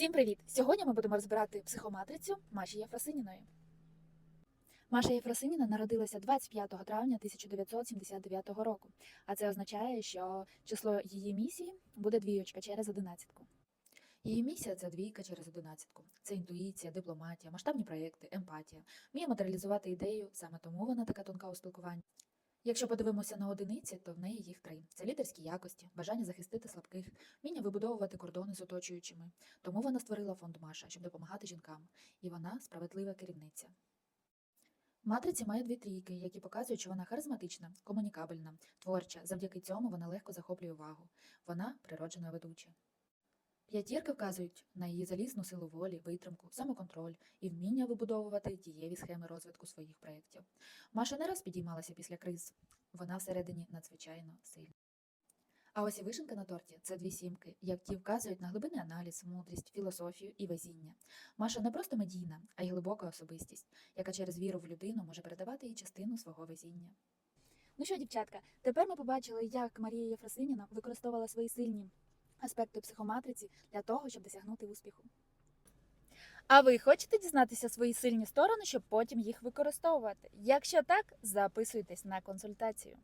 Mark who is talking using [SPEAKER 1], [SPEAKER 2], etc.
[SPEAKER 1] Всім привіт! Сьогодні ми будемо розбирати психоматрицю Маші Єфросиніної. Маша Єфросиніна народилася 25 травня 1979 року, а це означає, що число її місії буде двійочка через одинадцятку. Її місія це двійка через одинадцятку. Це інтуїція, дипломатія, масштабні проєкти, емпатія. Вміє матеріалізувати ідею, саме тому вона така тонка у спілкуванні. Якщо подивимося на одиниці, то в неї їх три: це лідерські якості, бажання захистити слабких, вміння вибудовувати кордони з оточуючими. Тому вона створила фонд Маша, щоб допомагати жінкам, і вона справедлива керівниця. Матриці має дві трійки, які показують, що вона харизматична, комунікабельна, творча. Завдяки цьому вона легко захоплює увагу. Вона природжена ведуча. П'ятірки вказують на її залізну силу волі, витримку, самоконтроль і вміння вибудовувати дієві схеми розвитку своїх проєктів. Маша не раз підіймалася після криз. Вона всередині надзвичайно сильна. А ось і вишенка на торті це дві сімки, які вказують на глибинний аналіз, мудрість, філософію і везіння. Маша не просто медійна, а й глибока особистість, яка через віру в людину може передавати їй частину свого везіння. Ну що, дівчатка, тепер ми побачили, як Марія Єфросиніна використовувала свої сильні аспекти психоматриці для того, щоб досягнути успіху. А ви хочете дізнатися свої сильні сторони, щоб потім їх використовувати? Якщо так, записуйтесь на консультацію.